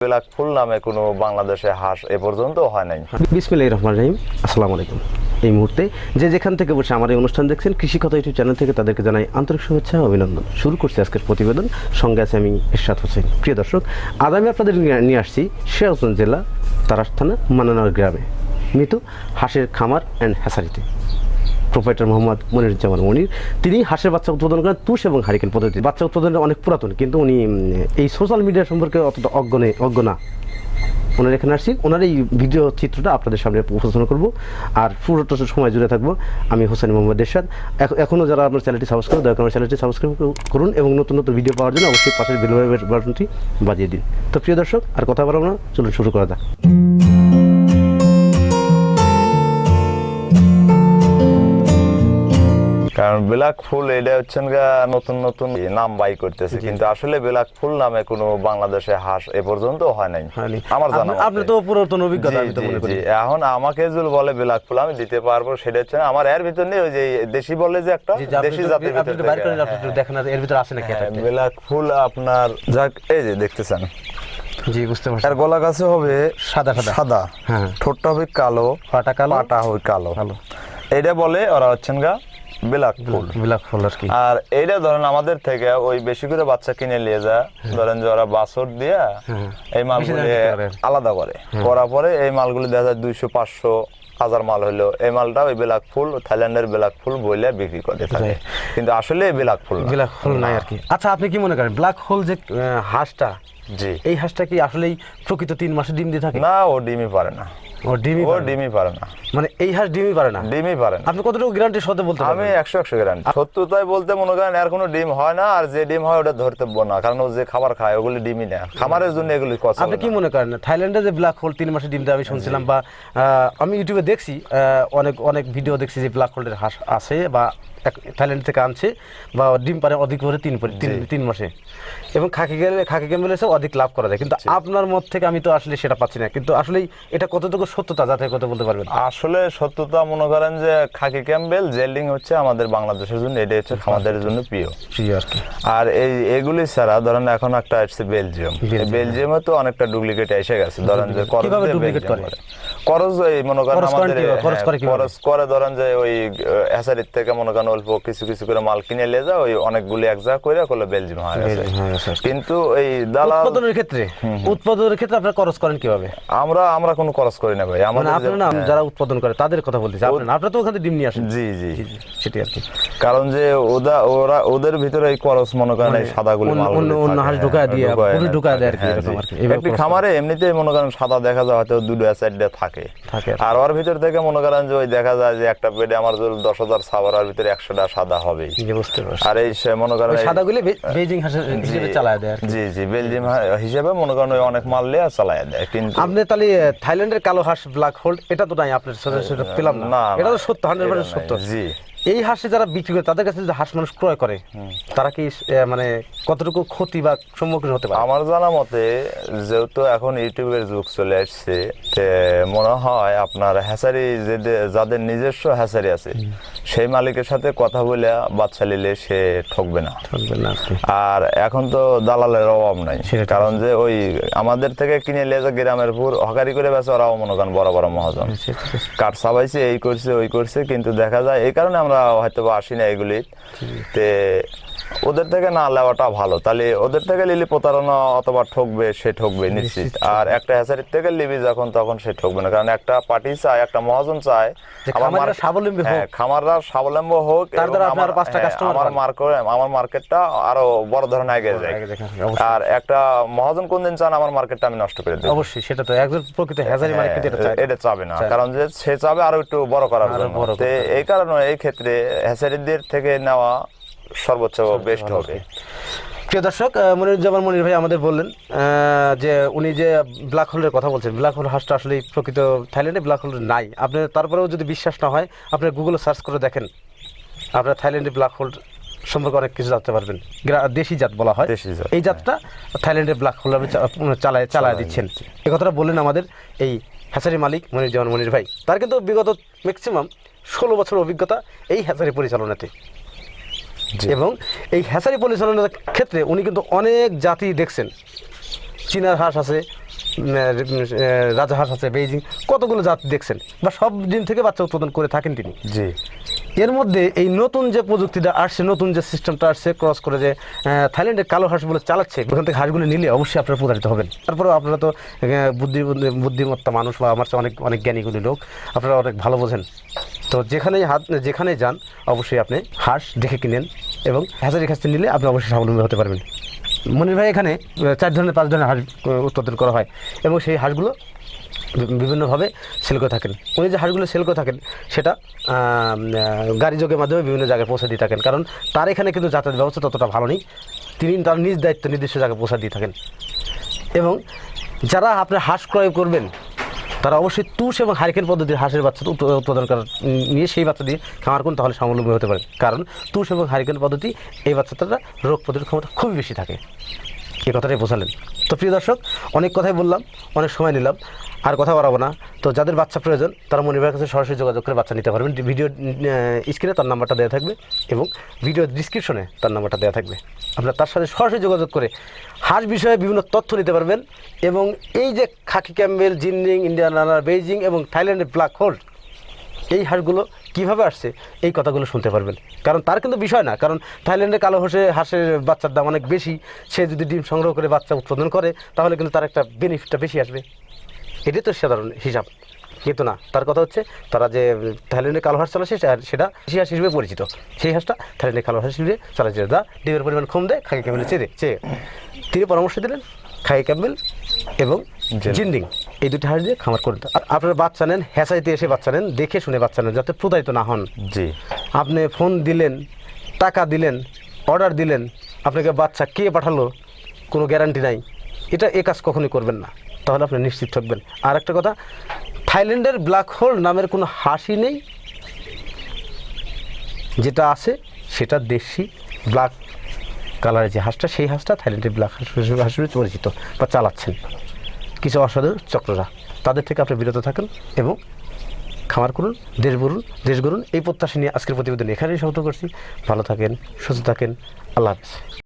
Black ফুল নামে কোনো বাংলাদেশে হাঁস এ পর্যন্ত হয় নাই। বিসমিল্লাহ রহমান রহিম, আসসালামু আলাইকুম। এই মুহূর্তে যে যেখান থেকে বসে আমার এই অনুষ্ঠান দেখছেন কৃষি কথা ইউটিউব চ্যানেল থেকে তাদেরকে জানাই আন্তরিক শুভেচ্ছা অভিনন্দন। শুরু করছি আজকের প্রতিবেদন। সঙ্গে আছে আমি এরশাদ হোসেন। প্রিয় দর্শক, আজ আমি আপনাদের নিয়ে- আসছি শেয়ালগঞ্জ জেলা তারাস থানা মানানার গ্রামে। মৃত হাঁসের খামার অ্যান্ড হ্যাসারিতে প্রোপাইটার মোহাম্মদ মনিরুজ্জামান মনির। তিনি হাঁসের বাচ্চা উৎপাদন করেন, তুষ এবং হারিকেন পদ্ধতি। বাচ্চা উৎপাদনটা অনেক পুরাতন, কিন্তু উনি এই সোশ্যাল মিডিয়া সম্পর্কে অতটা অজ্ঞনে অজ্ঞ না ওনার এখানে আসছি। ওনার এই ভিডিও চিত্রটা আপনাদের সামনে উপস্থাপন করব। আর পুরোটা সময় জুড়ে থাকব। আমি হোসেন মোহাম্মদ এখ- এখনও যারা আপনার চ্যানেলটি সাবস্ক্রাইব দয়া করে আমার চ্যানেলটি সাবস্ক্রাইব করুন এবং নতুন নতুন ভিডিও পাওয়ার জন্য অবশ্যই পাশের বেল বাটনটি বাজিয়ে দিন। তো প্রিয় দর্শক, আর কথা বলব না। চলুন শুরু করা যাক। কারণ ব্ল্যাক ফুল এটা হচ্ছেন গা নতুন নতুন নাম বাই করতেছে। কিন্তু আসলে ব্ল্যাক ফুল নামে কোনো বাংলাদেশে হাঁস এ পর্যন্ত হয় নাই। আমার জানা আপনি- আপনি তো পুরাতন অভিজ্ঞতা আমি তো মনে করি। এখন আমাকে যদি বলে ব্ল্যাক ফুল আমি দিতে পারব সেটা হচ্ছে আমার এর ভিতর নেই ওই যে দেশি বলে যে একটা আপনি দেশি জাতের আপনি ভিতর একটু বাইর করেন, আপনি দেখেন আর এর ভিতরে আছে নাকি? হ্যাঁ, ব্ল্যাক ফুল আপনার যাক এই যে দেখতেছেন। জি বুঝতে পারছি। গলা কাছে হবে সাদা সাদা। সাদা। হ্যাঁ। ঠোঁটটা হবে কালো পাটা কালো? পাটা হবে কালো। কালো। এটা বলে ওরা হচ্ছেন গা ব্ল্যাক ফুল। ব্ল্যাক ফুল আর কি। আর এইটা ধরেন আমাদের থেকে ওই বেশি করে বাচ্চা কিনে নিয়ে যায়। ধরেন যে ওরা বাছর দিয়া হ্যাঁ। এই মালগুলি। আলাদা করে। করার পরে এই মালগুলি দেখা যায় দুইশো পাঁচশো হাজার মাল হইল। এই মালটা ওই ব্ল্যাক ফুল থাইল্যান্ডের ব্ল্যাক ফুল বইলে বিক্রি করে থাকে। কিন্তু আসলে ব্ল্যাক ফুল। ব্ল্যাক হোল নাই আর কি। আচ্ছা আপনি কি মনে করেন ব্ল্যাক হোল যে হাঁসটা জি। এই হাঁসটা কি আসলেই প্রকৃত তিন মাসে ডিম দিয়ে থাকে? না ও ডিমই পারে না। ও ডিমই ও ডিমই পারে না। মানে এই হাঁস ডিমই পারে না? ডিমই পারে না। আপনি কতটুকু গ্যারান্টি সাথে বলতে আমি একশো একশো গ্রাম সত্যতাই বলতে মনে করেন এর কোনো ডিম হয় না আর যে ডিম হয় ওটা ধরতেব্য না কারণ ও যে খাবার খায় ওগুলি ডিমই না। খামারের জন্য এগুলি কথা আপনি কি মনে করেন? থাইল্যান্ডে যে ব্ল্যাক হোল তিন মাসে ডিম দেয় আমি শুনছিলাম বা আমি ইউটিউবে দেখছি অনেক অনেক ভিডিও দেখছি যে ব্ল্যাক হোলের হাঁস আছে বা থাইল্যান্ড থেকে আনছে বা ডিম পারে অধিক করে তিন পরে- তিন মাসে। এবং খাকি গেলে খাকি গেমে অধিক লাভ করা যায় কিন্তু আপনার মত থেকে আমি তো আসলে সেটা পাচ্ছি না। কিন্তু আসলেই এটা কতটুকু সত্যতা যাতে কত বলতে পারবেন? আসলে সত্যতা মনে করেন যে খাকি ক্যাম্বেল জেলিং হচ্ছে আমাদের বাংলাদেশের জন্য এটা হচ্ছে আমাদের জন্য। প্রিয়। প্রিয় আর কি। আর এই এগুলি ছাড়া ধরেন এখন একটা আসছে বেলজিয়াম। বেলজিয়াম। তো অনেকটা ডুপ্লিকেট এসে গেছে। ধরেন যে কীভাবে দিয়ে করে? করজ এই মনে করেন আমাদের খরচ হ্যাঁ, করে? খরচ করে ধরেন যে ওই থেকে মনে করেন অল্প কিছু কিছু করে মাল কিনে নিয়ে ওই অনেকগুলি এক জায়গা করে করলে বেলজিয়াম হয়ে গেছে। হয়ে। কিন্তু এই দালাল উৎপাদনের ক্ষেত্রে উৎপাদনের ক্ষেত্রে আপনারা খরচ করেন কীভাবে? আমরা আমরা কোনো খরচ করি না ভাই। মানে আমাদের আপনারা না যারা উৎপাদন করে তাদের কথা বলতেছি। আপনারা আপনারা তো ওখান ডিম নিয়ে আসেন। জি জি। সেটি আর কি। কারণ যে ওদা ওরা ওদের ভিতরে এই করস মনে করেন এই সাদাগুলি অন্য- মালগুলি অন্য- অন্য হাঁস হ্যাঁ, দিয়ে, পুরো দেয় আর কি, হ্যাঁ, এরকম আর কি। খামারে এমনিতেই মনে করেন সাদা দেখা যায় হয়তো দুটো থাকে। থাকে। আর ওর ভিতর থেকে মনে করেন যে ওই দেখা যায় যে একটা বেডে আমার যদি দশ হাজার সাবার ওর ভিতরে একশোটা সাদা বুঝতে পারছি। আর এই মনে করেন সাদাগুলি বেজিং হিসেবে চালায় দেয় জি জি বেলজিয়াম হিসেবে মনে করেন ওই অনেক মাল লিয়ে চালায় দেয় কিন্তু আপনি তাহলে থাইল্যান্ডের কালো হাঁস ব্ল্যাক হোল্ড এটা তো নাই আপনার সাথে সেটা পেলাম না। এটা তো সত্য হান্ড্রেড পার্সেন্ট সত্য। জি। এই হাঁসে যারা বিক্রি করে তাদের কাছে যদি হাঁস মানুষ ক্রয় করে তারা কি মানে কতটুকু ক্ষতি বা সম্মুখীন হতে পারে? আমার জানা মতে যেহেতু এখন ইউটিউবের যুগ চলে আসছে তে মনে হয় আপনার হ্যাচারি যাদের নিজস্ব হ্যাচারি আছে সেই মালিকের সাথে কথা বলে বাচ্চা নিলে সে ঠকবে না। আর এখন তো দালালের অভাব নাই। কারণ যে ওই আমাদের থেকে কিনে নিয়ে যে গ্রামের পুর হকারি করে বেছে ওরাও মনে করেন বড় বড় মহাজন। আছে। কাঠ সাবাইছে এই করছে ওই করছে কিন্তু দেখা যায় এই কারণে আমরা হয়তো বা আসি না এগুলি। তে ওদের থেকে না নেওয়াটা ভালো। তাহলে ওদের থেকে নিলে প্রতারণা অথবা ঠকবে সে ঠকবে নিশ্চিত। আর একটা হ্যাচারির থেকে নিবি যখন তখন সে ঠকবে না। কারণ একটা পার্টি চায় একটা মহাজন চায় আমার স্বাবলম্বী হোক। হ্যাঁ, খামাররা স্বাবলম্বী হোক দ্বারা আপনার আমার- পাঁচটা হ্যাঁ, customer আমার মার্কেট আমার মার্কেটটা আরও বড় ধরনের এগিয়ে যায়। আগে দেখেন, অবশ্যই। আর একটা মহাজন কোনদিন চান আমার মার্কেটটা আমি নষ্ট করে দেবো। অবশ্যই সেটা তো একজন প্রকৃত এটা চায়। এটা চাবে না। কারণ যে সে চাবে আরও একটু বড় করার জন্য। এই কারণে এই ক্ষেত্রে হ্যাচারিদের থেকে নেওয়া সর্বোচ্চ বেস্ট হবে। প্রিয় দর্শক মনিরুজ্জামান মনির ভাই আমাদের বললেন যে উনি যে ব্ল্যাক হোলের কথা বলছেন ব্ল্যাক হোল হাঁসটা আসলে প্রকৃত থাইল্যান্ডে ব্ল্যাক হোল নাই। আপনি তারপরেও যদি বিশ্বাস না হয় আপনি গুগলে সার্চ করে দেখেন। আপনার থাইল্যান্ডে ব্ল্যাক হোল সম্পর্কে অনেক কিছু জানতে পারবেন। দেশি জাত বলা হয়। দেশি জাত, এই জাতটা থাইল্যান্ডে ব্ল্যাক হোল আপনি চালায় চালায় দিচ্ছেন। এ কথাটা বললেন আমাদের এই হ্যাচারি মালিক মনিরুজ্জামান মনির ভাই। তার কিন্তু বিগত ম্যাক্সিমাম ষোলো বছর অভিজ্ঞতা এই হ্যাচারি পরিচালনাতে। এবং এই হ্যাচারি পরিচালনার ক্ষেত্রে উনি কিন্তু অনেক জাতি দেখছেন। চীনার হাঁস আছে রাজাহাঁস আছে বেইজিং কতগুলো জাত দেখছেন? বা সব দিন থেকে বাচ্চা উৎপাদন করে থাকেন তিনি। জি। এর মধ্যে এই নতুন যে প্রযুক্তিটা আসছে নতুন যে সিস্টেমটা আসছে ক্রস করে যে থাইল্যান্ডের কালো হাঁসগুলো চালাচ্ছে ওখান থেকে হাঁসগুলো নিলে অবশ্যই আপনারা প্রতারিত হবেন। তারপরেও আপনারা তো বুদ্ধি বুদ্ধিমত্তা মানুষ বা আমার চেয়ে অনেক অনেক জ্ঞানীগুলি লোক আপনারা অনেক ভালো বোঝেন। তো যেখানেই হাত, যেখানেই যান, অবশ্যই আপনি হাঁস দেখে কিনেন এবং হ্যাচারি কাছ নিলে আপনি অবশ্যই স্বাবলম্বী হতে পারবেন। মনির ভাই এখানে চার ধরনের, পাঁচ ধরনের হাঁস উৎপাদন করা হয় এবং সেই হাঁসগুলো বিভিন্নভাবে সেল করে থাকেন। উনি যে হাঁসগুলো সেল করে থাকেন, সেটা গাড়ি যোগের মাধ্যমে বিভিন্ন জায়গায় পৌঁছে দিয়ে থাকেন। কারণ তার এখানে কিন্তু যাতায়াত ব্যবস্থা ততটা ভালো নেই। তিনি তার নিজ দায়িত্ব নির্দিষ্ট জায়গায় পৌঁছা দিয়ে থাকেন। এবং যারা আপনার হাঁস ক্রয় করবেন তারা অবশ্যই তুষ এবং হারিকেন পদ্ধতির হাঁসের বাচ্চা উৎ- উৎপাদন করার নিয়ে সেই বাচ্চা দিয়ে খামার করুন, তাহলে স্বাবলম্বী হতে পারে। কারণ তুষ এবং হারিকেন পদ্ধতি, এই বাচ্চাটা রোগ প্রতিরোধ ক্ষমতা খুবই বেশি থাকে। এ কথাটাই বোঝালেন। তো প্রিয় দর্শক, অনেক কথাই বললাম, অনেক সময় নিলাম। আর কথা বাড়াবো না। তো যাদের বাচ্চা প্রয়োজন, তারা মনিবের কাছে সরাসরি যোগাযোগ করে বাচ্চা নিতে পারবেন। ভিডিও স্ক্রিনে তার নাম্বারটা দেওয়া থাকবে এবং ভিডিও ডিসক্রিপশনে তার নাম্বারটা দেওয়া থাকবে। আপনারা তার সাথে সরাসরি যোগাযোগ করে হাঁস বিষয়ে বিভিন্ন তথ্য নিতে পারবেন এবং এই যে খাকি ক্যাম্বেল, জিনরিং, ইন্ডিয়ান রানার, বেইজিং এবং থাইল্যান্ডের ব্ল্যাক হোল, এই হাঁসগুলো কীভাবে আসছে, এই কথাগুলো শুনতে পারবেন। কারণ তার কিন্তু বিষয় না, কারণ থাইল্যান্ডে কালো হাঁসে হাঁসের বাচ্চার দাম অনেক বেশি। সে যদি ডিম সংগ্রহ করে বাচ্চা উৎপাদন করে, তাহলে কিন্তু তার একটা বেনিফিটটা বেশি আসবে। এটাই তো সাধারণ হিসাব। কিন্তু না তার কথা হচ্ছে তারা যে থাইল্যান্ডে কালো হাঁস চালাচ্ছে সেটা দেশি হাঁস হিসেবে পরিচিত। সেই হাঁসটা থাইল্যান্ডে কালো হাঁস হিসেবে চালাচ্ছে। দা ডিমের পরিমাণ কম দেয় খাকি ক্যামেল চেয়ে দেয় চেয়ে। তিনি পরামর্শ দিলেন খাকি ক্যামেল এবং জিন- জিন্ডিং এই দুটি হাঁস দিয়ে খামার করতে। আর আপনারা বাচ্চা নেন হ্যাঁচাইতে এসে বাচ্চা নেন দেখে শুনে বাচ্চা নেন যাতে প্রতারিত না হন। জি। আপনি ফোন দিলেন টাকা দিলেন অর্ডার দিলেন আপনাকে বাচ্চা কে পাঠালো কোনো গ্যারান্টি নাই। এটা এ কাজ কখনোই করবেন না। তাহলে আপনি নিশ্চিত থাকবেন। আর একটা কথা, থাইল্যান্ডের ব্ল্যাক হোল নামের কোনো হাসি নেই? যেটা আছে, সেটা দেশি ব্ল্যাক কালারের যে হাঁসটা, সেই হাঁসটা থাইল্যান্ডের ব্ল্যাক হাঁস হিসেবে হাঁস পরিচিত বা চালাচ্ছেন। কিছু অসাধু চক্ররা। তাদের থেকে আপনি বিরত থাকেন এবং খামার করুন, দেশ গড়ুন দেশ গড়ুন। এই প্রত্যাশা নিয়ে আজকের প্রতিবেদন এখানেই সমাপ্ত করছি। ভালো থাকেন, সুস্থ থাকেন। আল্লাহ হাফেজ।